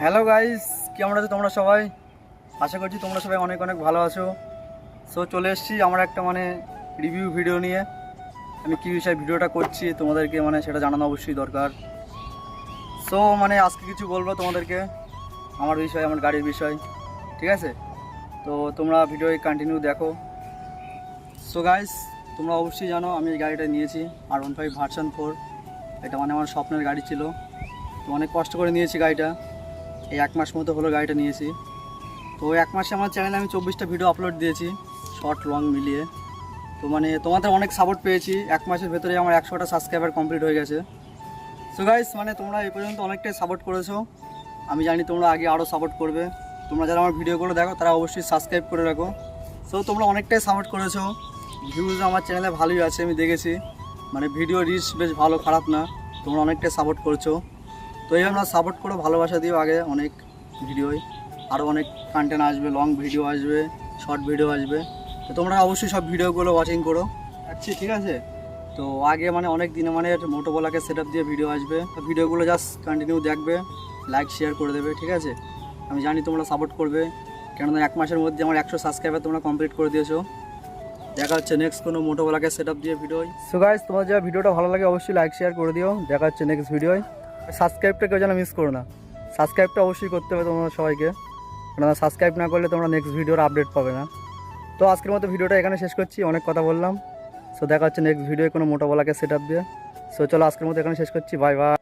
Hello guys কেমন আছো তোমরা সবাই? আশা করছি তোমরা সবাই অনেক অনেক ভালো আছো। সো চলে এসেছি আমার একটা মানে রিভিউ ভিডিও নিয়ে। আমি কী বিষয়ে ভিডিওটা করছি তোমাদেরকে মানে সেটা জানানো অবশ্যই দরকার। সো মানে আজকে কিছু বলব তোমাদেরকে, আমার বিষয়, আমার গাড়ির বিষয়, ঠিক আছে? তো তোমরা ভিডিও কন্টিনিউ দেখো। সো গাইস তোমরা অবশ্যই জানো আমি এই গাড়িটা নিয়েছি R one five version four এটা মানে আমার স্বপ্নের গাড়ি ছিল। তো অনেক কষ্ট করে নিয়েছি গাড়িটা। এই এক মাস মতো হলো গাড়িটা নিয়েছি। তো এক মাসে আমার চ্যানেলে আমি চব্বিশটা ভিডিও আপলোড দিয়েছি শর্ট লং মিলিয়ে। তো মানে তোমাদের অনেক সাপোর্ট পেয়েছি, এক মাসের ভেতরে আমার একশোটা সাবস্ক্রাইবার কমপ্লিট হয়ে গেছে। সো গাইস মানে তোমরা এই পর্যন্ত অনেকটাই সাপোর্ট করেছ। আমি জানি তোমরা আগে আরও সাপোর্ট করবে। তোমরা যারা আমার ভিডিওগুলো দেখো, তারা অবশ্যই সাবস্ক্রাইব করে রাখো। সো তোমরা অনেকটাই সাপোর্ট করেছ। ভিউজ আমার চ্যানেলে ভালোই আছে, আমি দেখেছি। মানে ভিডিও রিচ বেশ ভালো, খারাপ না। তোমরা অনেকটাই সাপোর্ট করছ। তো এই আমরা সাপোর্ট করো ভালোবাসা দিও আগে অনেক ভিডিওই। আরও অনেক কন্টেন্ট আসবে লং ভিডিও আসবে শর্ট ভিডিও আসবে। তো তোমরা অবশ্যই সব ভিডিওগুলো ওয়াচিং করো। আচ্ছা ঠিক আছে। তো আগে মানে অনেক দিনে মানে মোটোবলাকে সেট আপ দিয়ে ভিডিও আসবে। তো ভিডিওগুলো জাস্ট কন্টিনিউ দেখবে লাইক শেয়ার করে দেবে ঠিক আছে? আমি জানি তোমরা সাপোর্ট করবে কেননা এক মাসের মধ্যে আমার একশো সাবস্ক্রাইবার তোমরা কমপ্লিট করে দিয়েছ। দেখা হচ্ছে নেক্সট কোনো মোটোবলাকে সেট আপ দিয়ে ভিডিও সো গাইজ তোমার যা ভিডিওটা ভালো লাগে অবশ্যই লাইক শেয়ার করে দিও। দেখা হচ্ছে নেক্সট ভিডিওয় সাবস্ক্রাইবটা কেউ যেন মিস করো না। সাবস্ক্রাইবটা অবশ্যই করতে হবে তোমরা সবাইকে। কেননা সাবস্ক্রাইব না করলে তোমরা নেক্সট ভিডিওর আপডেট পাবে না। তো আজকের মতো ভিডিওটা এখানে শেষ করছি, অনেক কথা বললাম। সো দেখা হচ্ছে নেক্সট ভিডিও কোনো মোটা বলাকে সেট আপ দিয়ে। সো চলো আজকের মতো এখানে শেষ করছি বাই বাই